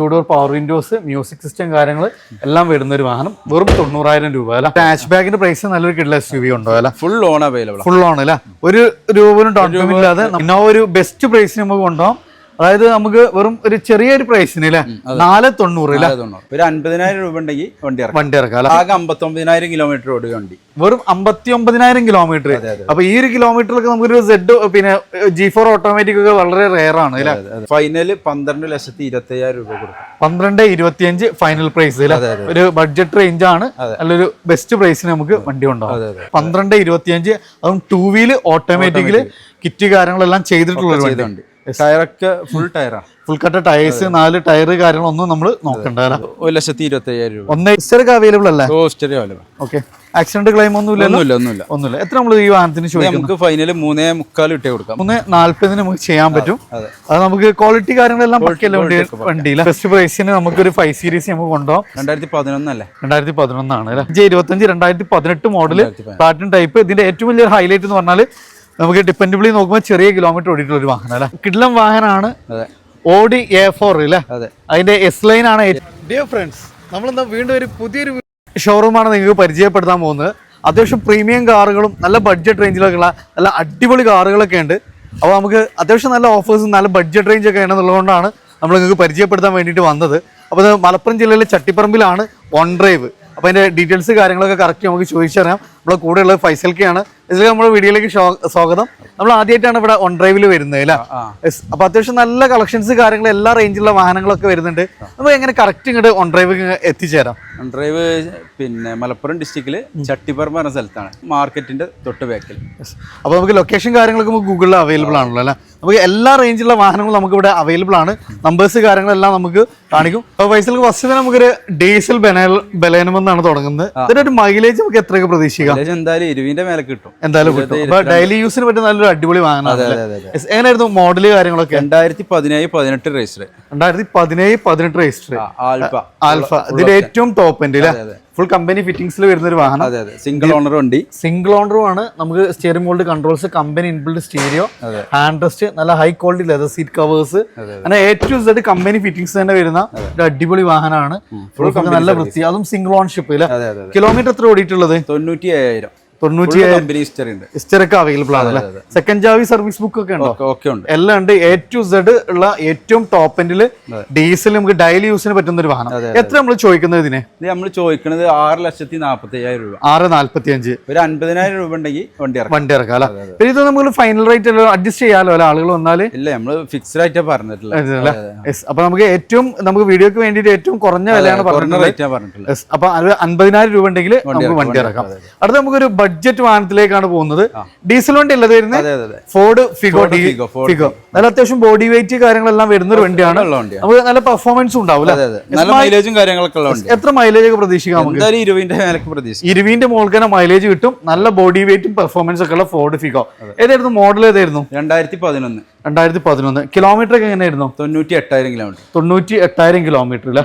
Two door power windows music system കാര്യങ്ങൾ എല്ലാം വരുന്ന ഒരു വാഹനം. വെറും തൊണ്ണൂറായിരം രൂപ അല്ല. ഹാഷ് ബാഗിന്റെ പ്രൈസ് നല്ലൊരു കിട്ടുള്ള എസ് യു വി ഉണ്ടോ അല്ല? Full on available full on അല്ല. ഒരു രൂപ ഡൗൺ പേയ്മെന്റ് ഇല്ലാതെ ഇന്നോവ ഒരു ബെസ്റ്റ് പ്രൈസിന് നമുക്ക് കൊണ്ടുപോകാം. അതായത് നമുക്ക് വെറും ഒരു ചെറിയൊരു പ്രൈസിന് അല്ലേ നാല് തൊണ്ണൂറ് ഒരു അൻപതിനായിരം രൂപ ഉണ്ടെങ്കിൽ വണ്ടി ഇറക്കാം. വണ്ടി ഇറക്കാം ആകെ ആകെ അമ്പത്തൊമ്പതിനായിരം കിലോമീറ്റർ ഓടിയ വണ്ടി. വെറും അമ്പത്തി ഒമ്പതിനായിരം കിലോമീറ്റർ അപ്പൊ ഈ ഒരു കിലോമീറ്ററിലൊക്കെ നമുക്കൊരു സെഡ് പിന്നെ ജി ഫോർ ഓട്ടോമാറ്റിക് ഒക്കെ വളരെ റെയർ ആണ് അല്ലേ? ഫൈനൽ പന്ത്രണ്ട് ലക്ഷത്തി ഇരുപത്തി അയ്യായിരം രൂപ കൊടുക്കും. പന്ത്രണ്ട് ഇരുപത്തിയഞ്ച് ഫൈനൽ പ്രൈസ് അല്ലേ? ഒരു ബഡ്ജറ്റ് റേഞ്ച് ആണ്. നല്ലൊരു ബെസ്റ്റ് പ്രൈസിന് നമുക്ക് വണ്ടി ഉണ്ടാവും പന്ത്രണ്ട് ഇരുപത്തിയഞ്ച് അതും ടൂ വീൽ ഓട്ടോമാറ്റിക്കിൽ കിറ്റ് കാര്യങ്ങളെല്ലാം ചെയ്തിട്ടുള്ള ഒരു വണ്ടി. ചെയ്തുണ്ട് ടയറൊക്കെ ഫുൾ ടയറാണ് ഫുൾ കട്ട ടയേഴ്സ് നാല് ടയർ കാര്യങ്ങളൊന്നും നമ്മൾ നോക്കണ്ട ഒരു ലക്ഷത്തി ഇരുപത്തി അയ്യായിരം രൂപ. ഒന്ന് ഇസ്റ്റർക്ക് അവൈലബിൾ അല്ലേ? ഓ സ്റ്റെറി അവൈലബിൾ ഓക്കെ ആക്സിഡന്റ് ക്ലെയിം ഒന്നും ഇല്ല ഒന്നുമില്ല ഒന്നുമില്ല. ഒന്നുമില്ല. എത്ര നമ്മൾ ഈ വാഹനത്തിന് ചോദിക്കും നമുക്ക് ഫൈനൽ മൂന്നേ മുക്കാൽ ഇട്ടേ കൊടുക്കാം. മൂന്ന് നാല്പതിന് നമുക്ക് ചെയ്യാൻ പറ്റും. അതെ. നമുക്ക് ക്വാളിറ്റി കാര്യങ്ങളെല്ലാം പക്കല്ലേ വണ്ടി വണ്ടിയില്ല ഫസ്റ്റ് പ്രൈസിന് നമുക്ക് ഒരു ഫൈവ് സീരീസ് നമുക്ക് കൊണ്ടുപോകാം. രണ്ടായിരത്തി പതിനൊന്നല്ലേ രണ്ടായിരത്തി പതിനൊന്നാണ് അല്ലേ ഇരുപത്തഞ്ച് രണ്ടായിരത്തി പതിനെട്ട് മോഡൽ പ്ലാറ്റിനം ടൈപ്പ് ഇതിന്റെ ഏറ്റവും വലിയൊരു ഹൈലൈറ്റ് എന്ന് പറഞ്ഞാൽ നമുക്ക് ഡിപ്പെൻഡബിളി നോക്കുമ്പോൾ ചെറിയ കിലോമീറ്റർ ഓടിയിട്ടുള്ള ഒരു വാഹനം അല്ലേ? കിഡ്ലം വാഹനമാണ് അതെ. ഓഡി എ ഫോർ അല്ലേ അതെ. അതിന്റെ എസ് ലൈൻ ആണ് ഡിയർ ഫ്രണ്ട്സ് നമ്മളെന്താ വീണ്ടും ഒരു പുതിയൊരു ഷോറൂമാണ് നിങ്ങൾക്ക് പരിചയപ്പെടുത്താൻ പോകുന്നത്. അത്യാവശ്യം പ്രീമിയം കാറുകളും നല്ല ബഡ്ജറ്റ് റേഞ്ചിലൊക്കെ ഉള്ള നല്ല അടിപൊളി കാറുകളൊക്കെ ഉണ്ട്. അപ്പോൾ നമുക്ക് അത്യാവശ്യം നല്ല ഓഫേഴ്സും നല്ല ബഡ്ജറ്റ് റേഞ്ച് ഒക്കെ ഉണ്ടെന്നുള്ളതുകൊണ്ടാണ് നമ്മൾ നിങ്ങൾക്ക് പരിചയപ്പെടുത്താൻ വേണ്ടിയിട്ട് വന്നത്. അപ്പോൾ ഇത് മലപ്പുറം ജില്ലയിലെ ചട്ടിപ്പറമ്പിലാണ് വൺ ഡ്രൈവ് അപ്പോൾ അതിന്റെ ഡീറ്റെയിൽസ് കാര്യങ്ങളൊക്കെ കറക്റ്റ് നമുക്ക് ചോദിച്ചറിയാം. നമ്മളെ കൂടെയുള്ളത് ആണ്. ഇതിൽ നമ്മുടെ വീഡിയോയിലേക്ക് സ്വാഗതം. നമ്മൾ ആദ്യമായിട്ടാണ് ഇവിടെ ഓൺ ഡ്രൈവിൽ വരുന്നത് അല്ലേ. അപ്പൊ അത്യാവശ്യം നല്ല കളക്ഷൻസ് കാര്യങ്ങൾ എല്ലാ റേഞ്ചിലുള്ള വാഹനങ്ങളൊക്കെ വരുന്നുണ്ട്. നമ്മൾ എങ്ങനെ കറക്റ്റ് ഇങ്ങോട്ട് ഓൺ ഡ്രൈവ് എത്തിച്ചേരാം? ഓൺ ഡ്രൈവ് പിന്നെ മലപ്പുറം ഡിസ്ട്രിക്റ്റിൽ ചട്ടിപ്പറമ്പ് പറഞ്ഞ സ്ഥലത്താണ്. മാർക്കറ്റിന്റെ തൊട്ട് ബാക്കിൽ അപ്പൊ നമുക്ക് ലൊക്കേഷൻ കാര്യങ്ങളൊക്കെ നമുക്ക് ഗൂഗിളിൽ അവൈലബിൾ ആണല്ലോ അല്ലേ? നമുക്ക് എല്ലാ റേഞ്ചിലുള്ള വാഹനങ്ങളും നമുക്ക് ഇവിടെ അവൈലബിൾ ആണ്. നമ്പേഴ്സ് കാര്യങ്ങളെല്ലാം നമുക്ക് കാണിക്കും. അപ്പൊ പൈസക്ക് ഫസ്റ്റ് തന്നെ നമുക്കൊരു ഡീസൽ ബലേനം എന്നാണ് തുടങ്ങുന്നത്. അതിനൊരു മൈലേജ് നമുക്ക് എത്രയൊക്കെ പ്രതീക്ഷിക്കാം? എന്തായാലും ഇരുവിന്റെ മേലെ കിട്ടും. എന്തായാലും കിട്ടും. ഡെയിലി യൂസിന് പറ്റിയ നല്ലൊരു അടിപൊളി വാഹനമാണ് എങ്ങനെയായിരുന്നു മോഡൽ കാര്യങ്ങളൊക്കെ? രണ്ടായിരത്തി പതിനേഴ് പതിനെട്ട് രജിസ്റ്റർ രണ്ടായിരത്തി പതിനേഴ് പതിനെട്ട് രജിസ്റ്റർ ആൽഫ. ആൽഫ. ഇതിന്റെ ഏറ്റവും ടോപ്പ് എൻഡ് അല്ലേ? ഫുൾ കമ്പനി ഫിറ്റിംഗ്സിൽ വരുന്ന ഒരു വാഹനം. അതെ അതെ. സിംഗിൾ ഓണർ വണ്ടി. സിംഗിൾ ഓണറും ആണ്. നമുക്ക് steering bold controls company inbuilt stereo hand rest നല്ല high quality leather seat covers അങ്ങനെ ഏറ്റവും സെറ്റ് കമ്പനി ഫിറ്റിംഗ്സ് തന്നെ വരുന്ന ഒരു അടിപൊളി വാഹനമാണ്. ഫുൾ നല്ല വൃത്തി. അതും സിംഗിൾ ഓൺഷിപ്പ് കിലോമീറ്റർ എത്ര ഓടിയിട്ടുള്ളത്? തൊണ്ണൂറ്റി അയ്യായിരം തൊണ്ണൂറ്റി കമ്പനി ഹിസ്റ്ററി ഉണ്ട്. ഇസ്റ്ററൊക്കെ അവൈലബിൾ ആണ് അല്ലേ? സെക്കൻഡ് ജാവി സർവീസ് ബുക്ക് ഒക്കെ ഉണ്ടോ? എല്ലാം ഉണ്ട്. എ ടു സെഡ് ഉള്ള ഏറ്റവും ടോപ്പ് എൻഡിൽ ഡീസൽ നമുക്ക് ഡെയിലി യൂസിന് പറ്റുന്ന ഒരു വാഹനം. എത്ര നമ്മൾ ചോദിക്കുന്നത് ഇതിന്? ഇത് നമ്മൾ ചോദിക്കുന്നത് ആറ് ലക്ഷത്തി നാൽപ്പത്തി അയ്യായിരം രൂപ. ആറ് നാൽപ്പത്തി അഞ്ച് ഒരു അൻപതിനായിരം രൂപ ഉണ്ടെങ്കിൽ വണ്ടി ഇറക്കാം. വണ്ടി ഇറക്കാം അല്ലേ? ഇത് നമുക്ക് ഫൈനൽ റേറ്റ് അഡ്ജസ്റ്റ് ചെയ്യാലോ അല്ലെ? ആളുകൾ വന്നാൽ? ഇല്ല നമ്മൾ ഫിക്സ്ഡ് ആയിട്ട് പറഞ്ഞിട്ടില്ല. അപ്പൊ നമുക്ക് ഏറ്റവും നമുക്ക് വീഡിയോക്ക് വേണ്ടിയിട്ട് ഏറ്റവും കുറഞ്ഞ വിലയാണ് പറഞ്ഞത് പറഞ്ഞിട്ടുള്ളത്. അപ്പൊ അൻപതിനായിരം രൂപ ഉണ്ടെങ്കിൽ നമുക്ക് വണ്ടി ഇറക്കാം. അടുത്ത നമുക്കൊരു ബഡ്ജറ്റ് വാഹനത്തിലേക്കാണ് പോകുന്നത്. ഡീസൽ വണ്ടി അല്ലേ വരുന്നത് ഫോർഡ് ഫിഗോ ഡി ഫിഗോ നല്ല അത്യാവശ്യം ബോഡി വെയിറ്റ് കാര്യങ്ങളെല്ലാം വരുന്ന ഒരു വണ്ടിയാണ്. നമുക്ക് നല്ല പെർഫോമൻസ് ഉണ്ടാവും? നല്ല മൈലേജും കാര്യങ്ങളൊക്കെ ഉള്ള എത്ര മൈലേജ് ഒക്കെ പ്രതീക്ഷിക്കാം ഇരുവിന്റെ മുകളിൽ തന്നെ മൈലേജ് കിട്ടും. നല്ല ബോഡി വെയിറ്റും പെർഫോമൻസ് ഒക്കെ ഉള്ള ഫോർഡ് ഫിഗോ ഏതായിരുന്നു? മോഡൽ ഏതായിരുന്നു? രണ്ടായിരത്തി പതിനൊന്ന് രണ്ടായിരത്തി പതിനൊന്ന് കിലോമീറ്റർ ഒക്കെ എങ്ങനെയായിരുന്നു? തൊണ്ണൂറ്റി എട്ടായിരം കിലോമീറ്റർ തൊണ്ണൂറ്റി എട്ടായിരം കിലോമീറ്റർ അല്ലേ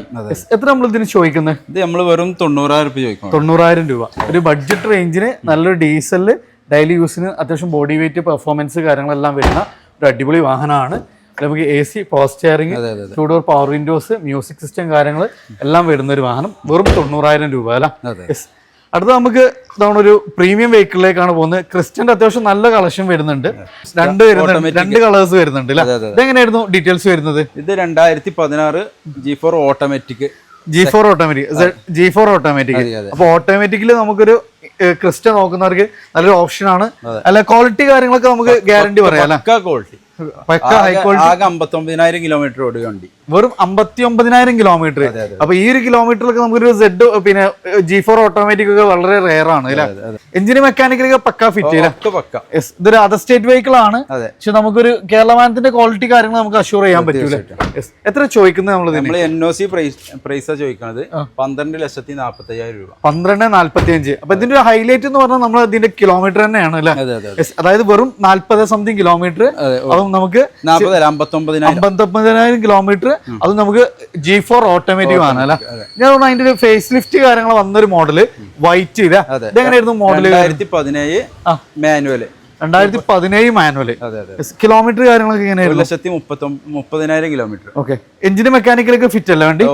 എത്ര നമ്മൾ ഇതിന് ചോദിക്കുന്നത് ഇത് നമ്മൾ വെറും തൊണ്ണൂറായിരം രൂപ ചോദിക്കും തൊണ്ണൂറായിരം രൂപ. ഒരു ബഡ്ജറ്റ് റേഞ്ചിന് നല്ലൊരു ഡീസലിൽ ഡെയിലി യൂസിന് അത്യാവശ്യം ബോഡി വെയിറ്റ് പെർഫോമൻസ് കാര്യങ്ങളെല്ലാം വരുന്ന ഒരു അടിപൊളി വാഹനമാണ്. നമുക്ക് A C power steering two door power windows music system കാര്യങ്ങൾ എല്ലാം വരുന്ന ഒരു വാഹനം. വെറും തൊണ്ണൂറായിരം രൂപ അല്ല. അടുത്ത നമുക്ക് ഇതാണ് ഒരു പ്രീമിയം വെഹിക്കിളിലേക്കാണ് പോകുന്നത്. ക്രിസ്റ്റന്റെ അത്യാവശ്യം നല്ല കളക്ഷൻ വരുന്നുണ്ട്. രണ്ട് വരുന്നുണ്ട്. രണ്ട് കളേഴ്സ് വരുന്നുണ്ട് ഇതെങ്ങനെയായിരുന്നു ഡീറ്റെയിൽസ് വരുന്നത്? ഇത് രണ്ടായിരത്തി പതിനാറ് G four automatic G four automatic G four automatic അപ്പോൾ. അപ്പൊ ഓട്ടോമാറ്റിക്കലി നമുക്കൊരു ക്രിസ്റ്റ നോക്കുന്നവർക്ക് നല്ലൊരു ഓപ്ഷൻ ആണ് അല്ല ക്വാളിറ്റി കാര്യങ്ങളൊക്കെ നമുക്ക് ഗ്യാരണ്ടി പറയാം ക്വാളിറ്റി. ആകെ അമ്പത്തൊമ്പതിനായിരം കിലോമീറ്റർ ഓടിയ വണ്ടി. വെറും അമ്പത്തി ഒമ്പതിനായിരം കിലോമീറ്റർ അപ്പൊ ഈ ഒരു കിലോമീറ്ററിലൊക്കെ നമുക്കൊരു സെഡ് പിന്നെ ജി ഫോർ ഓട്ടോമാറ്റിക് ഒക്കെ വളരെ റെയർ ആണ് അല്ലെ? എഞ്ചിന് മെക്കാനിക്കലൊക്കെ പക്ക ഫിറ്റ് ഇതൊരു അതർ സ്റ്റേറ്റ് വെഹിക്കിൾ ആണ്. പക്ഷെ നമുക്കൊരു കേരളമാനത്തിന്റെ ക്വാളിറ്റി കാര്യങ്ങൾ നമുക്ക് അഷ്യൂർ ചെയ്യാൻ പറ്റൂല. എത്ര ചോദിക്കുന്നത് നമ്മൾ നമ്മൾ എൻ ഒ സി പ്രൈസ് ചോദിക്കുന്നത് പന്ത്രണ്ട് ലക്ഷത്തി നാൽപ്പത്തി അയ്യായിരം രൂപ. പന്ത്രണ്ട് നാല്പത്തി അഞ്ച് അപ്പൊ ഇതിന്റെ ഹൈലൈറ്റ് എന്ന് പറഞ്ഞാൽ നമ്മൾ ഇതിന്റെ കിലോമീറ്റർ തന്നെയാണ് അല്ലെ? അതായത് വെറും നാല്പത് സംതിങ് കിലോമീറ്റർ അതെ അതും നമുക്ക് അമ്പത്തൊമ്പതിനായിരം. കിലോമീറ്റർ. അത് നമുക്ക് ജി ഫോർ ഓട്ടോമാറ്റിക് ആണ് അല്ലെ? ഞാൻ തോന്നുന്നു അതിന്റെ ഒരു ഫേസ് ലിഫ്റ്റ് കാര്യങ്ങൾ വന്നൊരു മോഡൽ വൈറ്റ് ഇതാ. ഇതെങ്ങനെയായിരുന്നു മോഡൽ രണ്ടായിരത്തി പതിനേഴ്. മാനുവൽ രണ്ടായിരത്തി പതിനേഴ് അതെ കിലോമീറ്റർ കാര്യങ്ങളൊക്കെ ഒരു എങ്ങനെയായിരുന്നു ലക്ഷത്തി മുപ്പതിനായിരം കിലോമീറ്റർ ഓക്കെ എഞ്ചിന് മെക്കാനിക്കലൊക്കെ ഫിറ്റ് അല്ല വേണ്ടി?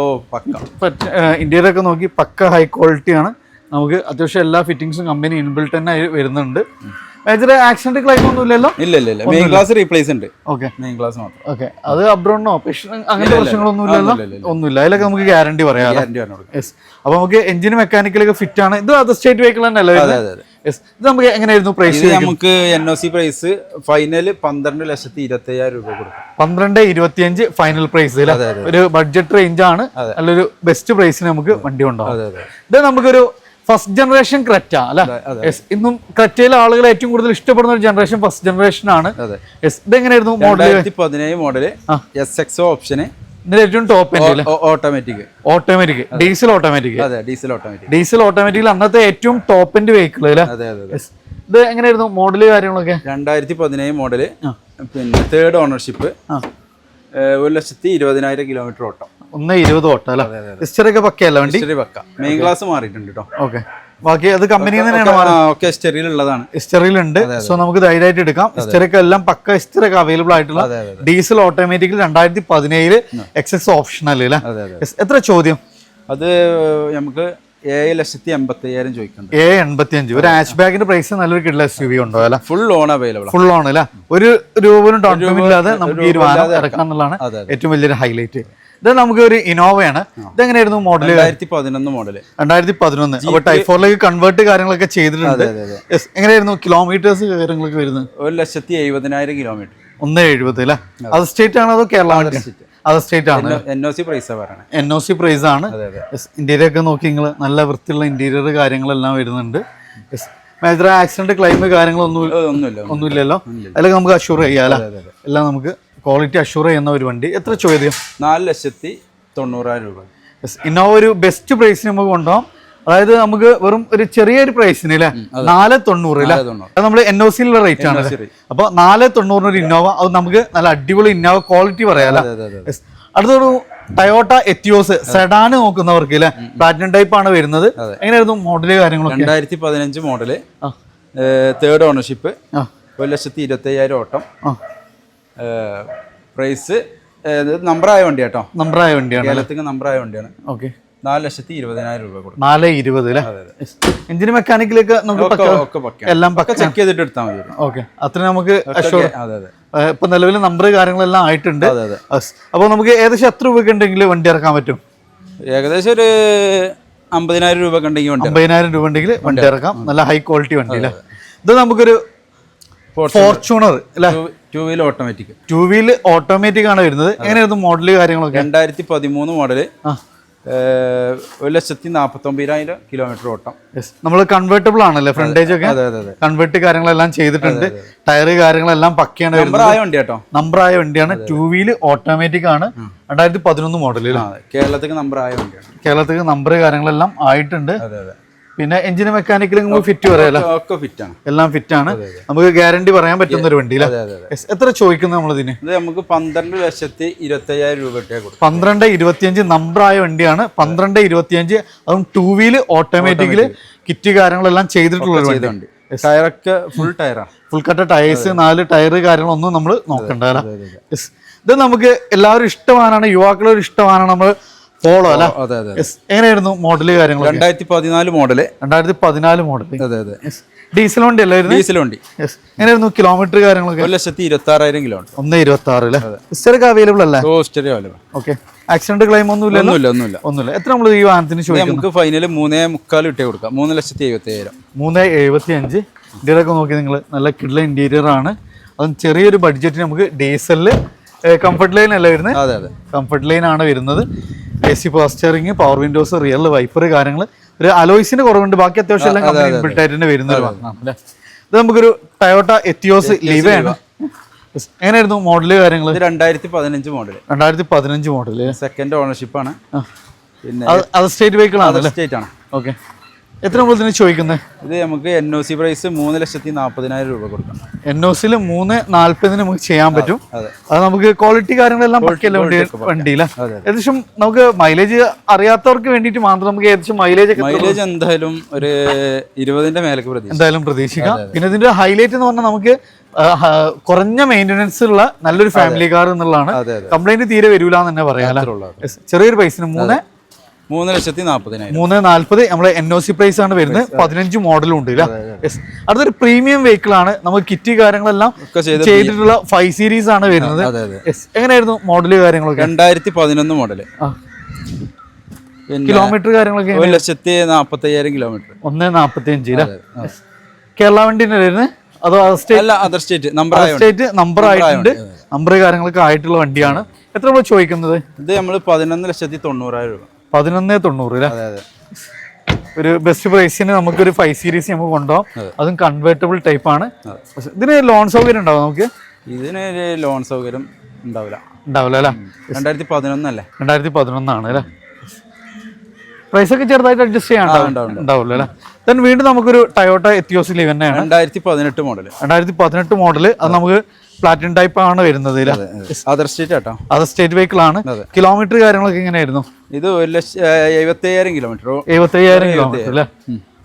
ഇന്ത്യയിലൊക്കെ ഒക്കെ നോക്കി പക്ക ഹൈ ക്വാളിറ്റി ആണ്. നമുക്ക് അത്യാവശ്യം എല്ലാ ഫിറ്റിങ്സും കമ്പനി ഇൻബിൽട്ട് തന്നെ വരുന്നുണ്ട്. മേജർ ആക്സിഡന്റ് ഒന്നും ഇല്ലല്ലോ? ഇല്ല ഇല്ല ഇല്ല. മെയിൻ ക്ലാസ് റീപ്ലേസ് ഉണ്ട്. ഓക്കെ മെയിൻ ക്ലാസ് മാത്രം. ഓക്കെ അത് അബ്രോണോ അങ്ങനത്തെ പ്രശ്നങ്ങളൊന്നും ഇല്ലല്ലോ? ഒന്നുമില്ല. അതിലൊക്കെ നമുക്ക് ഗ്യാരണ്ടി പറയാം യെസ് അപ്പൊ നമുക്ക് എഞ്ചിന് മെക്കാനിക്കലൊക്കെ ഫിറ്റ് ആണ്. ഇത് അതർ സ്റ്റേറ്റ് വെഹിക്കിൾ തന്നെയല്ലേ ഇത് നമുക്ക് എങ്ങനെയായിരുന്നു പ്രൈസ് ഇത് നമുക്ക് N O C price final പന്ത്രണ്ട് ലക്ഷത്തി ഇരുപത്തി അയ്യായിരം രൂപ കൊടുക്കും. പന്ത്രണ്ട് ഇരുപത്തിയഞ്ച് ഫൈനൽ പ്രൈസ് ഒരു ബഡ്ജറ്റ് റേഞ്ച് ആണ്. നല്ലൊരു ബെസ്റ്റ് പ്രൈസിന് നമുക്ക് വണ്ടി ഉണ്ടാവും ഇത് നമുക്കൊരു ഫസ്റ്റ് ജനറേഷൻ ക്രെറ്റ അല്ലെ? ഇന്നും ക്രെറ്റയിലെ ആളുകൾ ഏറ്റവും കൂടുതൽ ഇഷ്ടപ്പെടുന്ന ഒരു ജനറേഷൻ ഫസ്റ്റ് ജനറേഷൻ ആണ്. എസ് യെസ് ഇത് എങ്ങനെയായിരുന്നു മോഡൽ പതിനേഴ് മോഡൽ എസ് എക്സ് ഓപ്ഷന് ഏറ്റവും top automatic automatic diesel automatic അതെ. ഡീസൽ ഓട്ടോമാറ്റിക് ഡീസൽ ഓട്ടോമാറ്റിക്കിൽ അന്നത്തെ ഏറ്റവും ടോപ്പ് എൻഡ് വെഹിക്കിൾ അല്ലേ? ഇത് എങ്ങനെയായിരുന്നു മോഡൽ കാര്യങ്ങളൊക്കെ? രണ്ടായിരത്തി പതിനേഴ് മോഡൽ പിന്നെ തേർഡ് ഓണർഷിപ്പ് ഒരു ലക്ഷത്തി ഇരുപതിനായിരം കിലോമീറ്റർ ഓട്ടം. ഒന്ന് ഇരുപത് ഓട്ടം അല്ലേ? ഹിസ്റ്ററിയൊക്കെ പക്കയല്ല വണ്ടി? ഹിസ്റ്ററി പക്ക. മെയിൻ ക്ലാസ് മാറിയിട്ടുണ്ട് കേട്ടോ ഓക്കെ ബാക്കി അത് കമ്പനി തന്നെയാണ് ഒക്കെ ഹിസ്റ്ററിയിൽ ഉള്ളതാണ്. ഹിസ്റ്ററിയിൽ സോ നമുക്ക് ധൈര്യമായിട്ട് എടുക്കാം. ഹിസ്റ്ററിക്ക് എല്ലാം പക്ക ഹിസ്റ്ററിക്ക് അവൈലബിൾ ആയിട്ടുള്ള ഡീസൽ ഓട്ടോമാറ്റിക്കൽ രണ്ടായിരത്തി പതിനേഴിൽ എക്സസ് എക്സ് ഓപ്ഷണൽ അല്ലേ? എത്ര ചോദ്യം? അത് നമുക്ക് ഏഴ് ലക്ഷത്തി എൺപത്തി അയ്യായിരം ചോദിക്കുന്നത് ഏഴ് എൺപത്തി അഞ്ച് ഒരു ആഷ് ബാഗിന്റെ പ്രൈസ് നല്ലൊരു കിട്ടുള്ള എസ് യു വി ഉണ്ടോ അല്ല? Full loan available full on അല്ല? ഒരു രൂപ ഡൗൺ പേയ്മെന്റ് ഇല്ലാതെ നമുക്ക് ഈ വാഹനം ഇറക്കാം. എന്നുള്ളതാണ് ഏറ്റവും വലിയൊരു ഹൈലൈറ്റ് ഇത് നമുക്ക് ഒരു ഇനോവയാണ് ഇതെങ്ങനെയായിരുന്നു മോഡൽ രണ്ടായിരത്തി പതിനൊന്ന് മോഡൽ രണ്ടായിരത്തി പതിനൊന്ന് അപ്പൊ ടൈഫോറിലേക്ക് കൺവേർട്ട് കാര്യങ്ങളൊക്കെ ചെയ്തിട്ടുണ്ട്. എങ്ങനെയായിരുന്നു കിലോമീറ്റേഴ്സ് കാര്യങ്ങളൊക്കെ വരുന്നത്? ഒരു ലക്ഷത്തി എഴുപതിനായിരം കിലോമീറ്റർ ഒന്ന് എഴുപത് അല്ലേ? അത്. സ്റ്റേറ്റ് ആണോ അതോ കേരള അത് സ്റ്റേറ്റ് ആണ്. N O C price N O C price ആണ്. ഇന്റീരിയർ ഒക്കെ നോക്കി നിങ്ങൾ നല്ല വൃത്തിയുള്ള ഇന്റീരിയർ കാര്യങ്ങളെല്ലാം വരുന്നുണ്ട്. മേജർ ആക്സിഡന്റ് ക്ലെയിം കാര്യങ്ങളൊന്നും ഒന്നുമില്ലല്ലോ. അതിലൊക്കെ നമുക്ക് അഷൂർ ചെയ്യാം അല്ലേ? എല്ലാം നമുക്ക് ക്വാളിറ്റി അഷുറ ചെയ്യുന്ന ഒരു വണ്ടി. എത്ര ചോദ്യം? നാല് ലക്ഷത്തി തൊണ്ണൂറായിരം രൂപ. ഇന്നോവ ഒരു ബെസ്റ്റ് പ്രൈസിന് നമുക്ക് കൊണ്ടുപോകാം. അതായത് നമുക്ക് വെറും ഒരു ചെറിയൊരു പ്രൈസിന് അല്ലേ നാല് തൊണ്ണൂറ് അല്ലേ നമ്മൾ എൻ ഒ സിയിലുള്ള റേറ്റ് ആണ്. അപ്പൊ നാല് തൊണ്ണൂറിന് ഒരു ഇന്നോവ അത് നമുക്ക് നല്ല അടിപൊളി ഇന്നോവ ക്വാളിറ്റി പറയാലോ. അടുത്തൊരു ടയോട്ട എറ്റിയോസ് സെഡാൻ നോക്കുന്നവർക്ക് അല്ലേ പ്ലാറ്റിനം ടൈപ്പ് ആണ് വരുന്നത്. എങ്ങനെയായിരുന്നു മോഡൽ കാര്യങ്ങളൊക്കെ? രണ്ടായിരത്തി പതിനഞ്ച് മോഡൽ തേർഡ് ഓണർഷിപ്പ് ഒരു ലക്ഷത്തി ഇരുപത്തി അയ്യായിരം ഓട്ടം പ്രൈസ് നമ്പറായ വണ്ടി കേട്ടോ നമ്പറായ വണ്ടിയാണ്. കേരളത്തിൽ നമ്പറായ വണ്ടിയാണ്. ഓക്കെ. നാല് ലക്ഷത്തി ഇരുപതിനായിരം രൂപ കൊടുക്കും. നാല് ഇരുപത് അല്ലേ എഞ്ചിന് മെക്കാനിക്കിലേക്ക് നമുക്ക് എല്ലാം പക്ക- ചെക്ക് ചെയ്തിട്ട് എടുത്താൽ മതി. ഓക്കെ. അത്ര നമുക്ക് അതെ അതെ. ഇപ്പൊ നിലവിൽ നമ്പർ കാര്യങ്ങളെല്ലാം ആയിട്ടുണ്ട്. അപ്പോൾ നമുക്ക് ഏകദേശം എത്ര രൂപയ്ക്ക് ഉണ്ടെങ്കിൽ വണ്ടി ഇറക്കാൻ പറ്റും? ഏകദേശം ഒരു അമ്പതിനായിരം രൂപ ഉണ്ടെങ്കിൽ അമ്പതിനായിരം രൂപ ഉണ്ടെങ്കിൽ വണ്ടി ഇറക്കാം. നല്ല ഹൈ ക്വാളിറ്റി വണ്ടി അല്ലേ ഇത് നമുക്കൊരു ഫോർച്യൂണർ അല്ലെ? Two wheel automatic two wheel automatic ആണ് വരുന്നത്. എങ്ങനെയായിരുന്നു മോഡൽ കാര്യങ്ങളൊക്കെ? രണ്ടായിരത്തി പതിമൂന്ന് മോഡൽ ഒരു ലക്ഷത്തി നാൽപ്പത്തൊമ്പതിനായിരം കിലോമീറ്റർ ഓട്ടം. നമ്മൾ കൺവേർട്ടബിൾ ആണല്ലേ ഫ്രണ്ടേജ് ഒക്കെ? കൺവേർട്ട് കാര്യങ്ങളെല്ലാം ചെയ്തിട്ടുണ്ട്. ടയർ കാര്യങ്ങളെല്ലാം പക്കയാണ് നമ്പർ നമ്പറായ വണ്ടി കേട്ടോ നമ്പറായ വണ്ടിയാണ്. ടൂ വീൽ ഓട്ടോമാറ്റിക് ആണ്. രണ്ടായിരത്തി പതിനൊന്ന് മോഡലിൽ കേരളത്തിൽ നമ്പർ ആയ വണ്ടിയാണ്. കേരളത്തിൽ നമ്പർ കാര്യങ്ങളെല്ലാം ആയിട്ടുണ്ട്. പിന്നെ എഞ്ചിന് മെക്കാനിക്കൽ ഫിറ്റ് പറയാലോ? ഒക്കെ- ഫിറ്റ് ആണ്. എല്ലാം ഫിറ്റ് ആണ്. നമുക്ക് ഗ്യാരണ്ടി പറയാൻ പറ്റുന്ന ഒരു വണ്ടി എത്ര ചോദിക്കുന്നത് നമ്മളിതിന് ഇത് നമുക്ക് പന്ത്രണ്ട് ലക്ഷത്തി ഇരുപത്തി അയ്യായിരം രൂപ പന്ത്രണ്ട് ഇരുപത്തിയഞ്ച് നമ്പറായ വണ്ടിയാണ്. പന്ത്രണ്ട് ഇരുപത്തിയഞ്ച് അതും ടൂ വീൽ ഓട്ടോമാറ്റിക്കിൽ കിറ്റ് കാര്യങ്ങളെല്ലാം ചെയ്തിട്ടുള്ള ഒരു വണ്ടി ചെയ്തുണ്ട് ടയറൊക്കെ ഫുൾ ടയറാണ് ഫുൾ കട്ട ടയേഴ്സ് നാല് ടയർ കാര്യങ്ങളൊന്നും നമ്മൾ അതെ ഇത് നമുക്ക് എല്ലാവരും ഇഷ്ടവാനാണ് യുവാക്കളൊരു ഇഷ്ടവാനാണ് നമ്മൾ ഫോളോ അല്ല? അതെ അതെ. എങ്ങനെയായിരുന്നു മോഡൽ കാര്യങ്ങൾ രണ്ടായിരത്തി പതിനാല് മോഡൽ രണ്ടായിരത്തി പതിനാല് മോഡൽ അതെ അതെ. ഡീസൽ വണ്ടി അല്ലായിരുന്നു ഡീസൽ വണ്ടി. എങ്ങനെയായിരുന്നു കിലോമീറ്റർ കാര്യങ്ങളൊക്കെ? ഒരു ലക്ഷത്തി ഇരുപത്തി ആറായിരം കിലോമീറ്റർ ഒന്ന് ഇരുപത്തി ആറ് അല്ലേ ഹിസ്റ്ററിക്ക് അവൈലബിൾ അല്ലേ? ഓ stereo available okay accident claim ഒന്നും ഇല്ല ഒന്നുമില്ല ഒന്നുമില്ല. ഒന്നുമില്ല. എത്ര നമ്മൾ ഈ വാഹനത്തിന് ചോദിക്കും നമുക്ക് ഫൈനൽ മൂന്നേ മുക്കാൽ ഇട്ടേ കൊടുക്കാം. മൂന്ന് ലക്ഷത്തി എഴുപത്തി അയ്യായിരം മൂന്ന് എഴുപത്തി അഞ്ച് ഇന്ത്യയിലൊക്കെ നോക്കി നിങ്ങൾ നല്ല കിഡ്ല ഇന്റീരിയർ ആണ്. അതും ചെറിയൊരു ബഡ്ജറ്റിന് നമുക്ക് ഡീസലിൽ കംഫർട്ട് ലൈൻ അല്ല വരുന്നത് അതെ അതെ. കംഫർട്ട് ലൈൻ ആണ് വരുന്നത്. A C power steering power windows rear wiper കാര്യങ്ങൾ ഒരു അലോയ്സിന് കുറവുണ്ട്. ബാക്കി അത്യാവശ്യം എല്ലാം കമ്പനി ഇൻബിൽട്ട് തന്നെ വരുന്ന ഒരു വാഹനമാണ് ഇത് നമുക്കൊരു ടയോട്ട എത്തിയോസ് ലിവ ആണ്. എങ്ങനെയായിരുന്നു മോഡൽ കാര്യങ്ങൾ രണ്ടായിരത്തി പതിനഞ്ച് മോഡൽ രണ്ടായിരത്തി പതിനഞ്ച് മോഡൽ സെക്കൻഡ് ഓണർഷിപ്പ് ആണ്. പിന്നെ അത് സ്റ്റേറ്റ് വെഹിക്കിൾ ആണ് സ്റ്റേറ്റ് ആണ്. ഓക്കെ എത്ര നമ്മൾ ഇതിന് ചോദിക്കുന്നത് ഇത് നമുക്ക് എൻ ഒ സി പ്രൈസ് മൂന്ന് ലക്ഷത്തി നാൽപ്പതിനായിരം രൂപ കൊടുക്കാം. എൻ ഒ സിയിൽ മൂന്ന് നാല്പതിന് നമുക്ക് ചെയ്യാൻ പറ്റും. അതെ. നമുക്ക് ക്വാളിറ്റി കാര്യങ്ങളെല്ലാം പക്കല്ലേ വണ്ടി വണ്ടിയില്ല. ഏകദേശം നമുക്ക് മൈലേജ് അറിയാത്തവർക്ക് വേണ്ടിയിട്ട് മാത്രം നമുക്ക് ഏകദേശം മൈലേജ് മൈലേജ് എന്തായാലും ഒരു ഇരുപതിന്റെ മേലേക്ക് പ്രതീക്ഷ എന്തായാലും പ്രതീക്ഷിക്കാം. പിന്നെ ഇതിന്റെ ഹൈലൈറ്റ് എന്ന് പറഞ്ഞാൽ നമുക്ക് കുറഞ്ഞ മെയിന്റനൻസ് ഉള്ള നല്ലൊരു ഫാമിലി കാർ എന്നുള്ളതാണ്. കംപ്ലൈന്റ് തീരെ വരൂല എന്ന് തന്നെ പറയാം. ചെറിയൊരു പൈസ മൂന്ന് മൂന്ന് ലക്ഷത്തി നാൽപ്പതിനായിരം. മൂന്ന് നാല്പത് നമ്മളെ എൻ ഒ സി പ്രൈസ് ആണ് വരുന്നത്. പതിനഞ്ച് മോഡലും ഉണ്ട്. അടുത്തൊരു പ്രീമിയം വെഹിക്കിൾ ആണ്. നമുക്ക് കിറ്റ് കാര്യങ്ങളെല്ലാം ചെയ്തിട്ടുള്ള ഫൈവ് സീരീസ് ആണ് വരുന്നത്. എങ്ങനെയായിരുന്നു മോഡൽ കാര്യങ്ങളൊക്കെ? രണ്ടായിരത്തി പതിനൊന്ന് മോഡൽ കിലോമീറ്റർ കാര്യങ്ങളൊക്കെ ഒരു ലക്ഷത്തി നാൽപ്പത്തി അയ്യായിരം കിലോമീറ്റർ ഒന്ന് നാൽപ്പത്തി അഞ്ച് കേരള വണ്ടിന്റെ വരുന്നത്? അതോ other state number state number ആയിട്ടുണ്ട്. നമ്പർ കാര്യങ്ങളൊക്കെ ആയിട്ടുള്ള വണ്ടിയാണ്. എത്ര നമ്മൾ ചോദിക്കുന്നത്? ഇത് നമ്മൾ പതിനൊന്ന് ലക്ഷത്തി തൊണ്ണൂറായിരം രൂപ. പതിനൊന്ന് തൊണ്ണൂറ് അല്ലേ ഒരു ബെസ്റ്റ് പ്രൈസിന് നമുക്കൊരു ഫൈവ് സീരീസ് നമുക്ക് കൊണ്ടുപോകാം. അതും. കൺവേർട്ടബിൾ ടൈപ്പ് ആണ്. ഇതിന് ലോൺ സൗകര്യം ഉണ്ടാവും നമുക്ക്? ഇതിന് ലോൺ സൗകര്യം ഉണ്ടാവില്ല. ഉണ്ടാവില്ല അല്ലേ? രണ്ടായിരത്തി പതിനൊന്നല്ലേ രണ്ടായിരത്തി പതിനൊന്നാണ് അല്ലേ? പ്രൈസ് ഒക്കെ ചെറുതായിട്ട് അഡ്ജസ്റ്റ് ചെയ്യാൻ ഉണ്ടാവും, ഉണ്ടാവില്ല അല്ലേ? ദെൻ വീണ്ടും നമുക്കൊരു ടയോട്ട എത്തിയോസ് ലിവ് തന്നെയാണ് രണ്ടായിരത്തി പതിനെട്ട് മോഡൽ രണ്ടായിരത്തി പതിനെട്ട് മോഡൽ അത്. നമുക്ക് പ്ലാറ്റിനം ടൈപ്പ് ആണ് വരുന്നത് other state auto. Other state vehicle ആണ്. കിലോമീറ്റർ കാര്യങ്ങളൊക്കെ എങ്ങനെയായിരുന്നു? ഇത് ഒരു ലക്ഷം എഴുപത്തി അയ്യായിരം കിലോമീറ്റർ എഴുപത്തയ്യായിരം കിലോമീറ്റർ അല്ലേ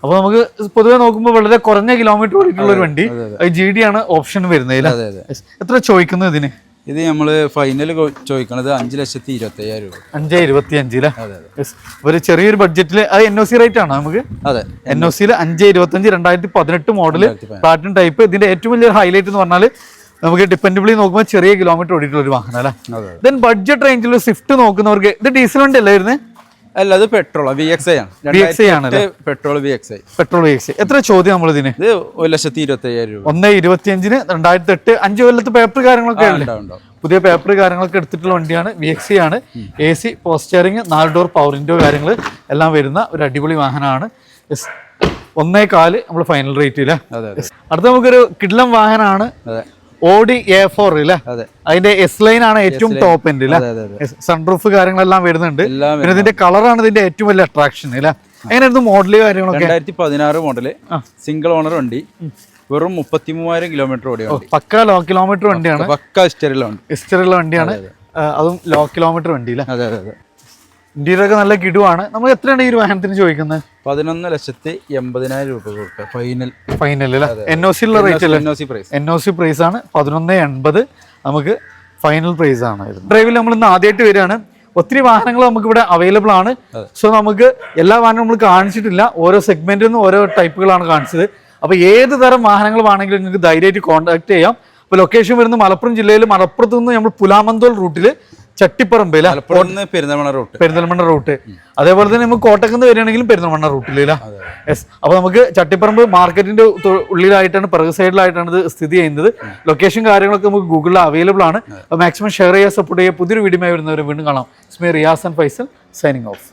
അപ്പൊ നമുക്ക് പൊതുവെ നോക്കുമ്പോൾ വളരെ കുറഞ്ഞ കിലോമീറ്റർ ഓടിയിട്ടുള്ള ഒരു വണ്ടി. ജി ഡി ആണ് ഓപ്ഷൻ വരുന്നത് എത്ര ചോദിക്കുന്നത് ഇതിന്? ഇത് നമ്മൾ ഫൈനൽ ചോദിക്കണത് അഞ്ച് ലക്ഷത്തി ഇരുപത്തി അയ്യായിരം രൂപ. അഞ്ച് ഇരുപത്തി അഞ്ചിൽ ഒരു ചെറിയൊരു ബഡ്ജറ്റിൽ അത് എൻ ഒ സി റേറ്റ് ആണോ നമുക്ക്? അതെ. എൻ ഒ സിയിൽ അഞ്ച് ഇരുപത്തി അഞ്ച് രണ്ടായിരത്തി പതിനെട്ട്. മോഡൽ പ്ലാറ്റിനം ടൈപ്പ് ഇതിന്റെ ഏറ്റവും വലിയൊരു ഹൈലൈറ്റ് എന്ന് പറഞ്ഞാൽ നമുക്ക് ഡിപ്പെൻഡബിളി നോക്കുമ്പോൾ ചെറിയ കിലോമീറ്റർ ഓടിയിട്ടുള്ള ഒരു വാഹനം അല്ലേ? ദെൻ ബഡ്ജറ്റ് റേഞ്ചിൽ സ്വിഫ്റ്റ് നോക്കുന്നവർക്ക് ഇത് ഡീസൽ വണ്ടി അല്ലേ വരുന്നത് അല്ല അത് പെട്രോൾ വി എക്സ് ഐ ആണ്. VXI ആണ് petrol V X I petrol wakes എത്ര ചോദ്യം നമ്മൾ ഇതിന്? ഇത് ഒരു ലക്ഷത്തി ഇരുപത്തി അയ്യായിരം രൂപ. ഒന്ന് ഇരുപത്തി അഞ്ചിന് രണ്ടായിരത്തി എട്ട് അഞ്ച് കൊല്ലത്ത് പേപ്പർ കാര്യങ്ങളൊക്കെ ഉണ്ടാവും പുതിയ പേപ്പർ കാര്യങ്ങളൊക്കെ എടുത്തിട്ടുള്ള വണ്ടിയാണ് വി എക്സ് സി ആണ്. എ സി പോസ്റ്ററിങ് നാല് ഡോർ പവർ ഇൻഡോ കാര്യങ്ങൾ എല്ലാം വരുന്ന ഒരു അടിപൊളി വാഹനമാണ്. ഒന്നേ കാൽ നമ്മൾ ഫൈനൽ റേറ്റ് ഇല്ല അതെ അതെ. അടുത്ത നമുക്കൊരു കിഡ്ലം വാഹനമാണ് ഓഡി എ ഫോർ അല്ലേ അതെ. അതിന്റെ എസ് ലൈൻ ആണ് ഏറ്റവും ടോപ്പ് എൻഡ് സൺറൂഫ് കാര്യങ്ങളെല്ലാം വരുന്നുണ്ട്. പിന്നെ ഇതിന്റെ കളറാണ് ഇതിന്റെ ഏറ്റവും വലിയ അട്രാക്ഷൻ ഇല്ലേ? എങ്ങനെയായിരുന്നു മോഡൽ കാര്യങ്ങളൊക്കെ? രണ്ടായിരത്തി പതിനാറ് മോഡൽ സിംഗിൾ ഓണർ വണ്ടി. വെറും മുപ്പത്തി മൂവായിരം കിലോമീറ്റർ ഓടിയ വണ്ടി. പക്ക ലോ കിലോമീറ്റർ വണ്ടിയാണ്. പക്ക ഹിസ്റ്ററിയിലെ വണ്ടി. ഹിസ്റ്ററിയുള്ള വണ്ടിയാണ്. അതും ലോ കിലോമീറ്റർ വണ്ടി ഇല്ലേ? അതെ അതെ അതെ. ഇന്റീരിയർ ഒക്കെ നല്ല കിടുവാണ്. നമ്മൾ എത്രയാണ് ഈ ഒരു വാഹനത്തിന് ചോദിക്കുന്നത്? പതിനൊന്ന് ലക്ഷത്തി എൺപതിനായിരം രൂപ കൊടുക്കുക. ഫൈനൽ ഫൈനൽ അല്ലേ? എൻ ഒ സിയുള്ള റേറ്റ് അല്ലേ? N O C price N O C price ആണ്. പതിനൊന്ന് എൺപത് നമുക്ക് ഫൈനൽ പ്രൈസ് ആണ് ഡ്രൈവിൽ നമ്മൾ ഇന്ന് ആദ്യമായിട്ട് വരികയാണ്. ഒത്തിരി വാഹനങ്ങൾ നമുക്ക് ഇവിടെ അവൈലബിൾ ആണ് സോ നമുക്ക് എല്ലാ വാഹനവും നമ്മൾ കാണിച്ചിട്ടില്ല. ഓരോ സെഗ്മെന്റിൽ നിന്ന് ഓരോ ടൈപ്പുകളാണ് കാണിച്ചത്. അപ്പൊ ഏത് തരം വാഹനങ്ങൾ വേണമെങ്കിലും നിങ്ങൾക്ക് ധൈര്യമായിട്ട് കോൺടാക്ട് ചെയ്യാം. അപ്പോൾ ലൊക്കേഷൻ വരുന്നത് മലപ്പുറം ജില്ലയിൽ മലപ്പുറത്ത് നിന്ന് നമ്മൾ പുലാമന്തോൾ റൂട്ടിൽ ചട്ടിപ്പറമ്പില. പെരുന്തൽമണ്ണ റൂട്ട്. പെരിന്തൽമണ്ണ റൂട്ട്. അതേപോലെ തന്നെ നമുക്ക് കോട്ടക്കുന്ന് വരികയാണെങ്കിലും പെരിന്തൽമണ്ണ റൂട്ടിലില്ല യെസ് അപ്പൊ നമുക്ക് ചട്ടിപ്പറമ്പ് മാർക്കറ്റിന്റെ ഉള്ളിലായിട്ടാണ് പിറകു സൈഡിലായിട്ടാണ് ഇത് സ്ഥിതി ചെയ്യുന്നത്. ലൊക്കേഷൻ കാര്യങ്ങളൊക്കെ നമുക്ക് ഗൂഗിളിൽ അവൈലബിൾ ആണ്. മാക്സിമം ഷെയർ ചെയ്യുക സപ്പോർട്ട് ചെയ്യുക പുതിയൊരു വീഡിയോ വരുന്നവരെ വീണ്ടും കാണാം. Ismi Riyas and Faisal signing off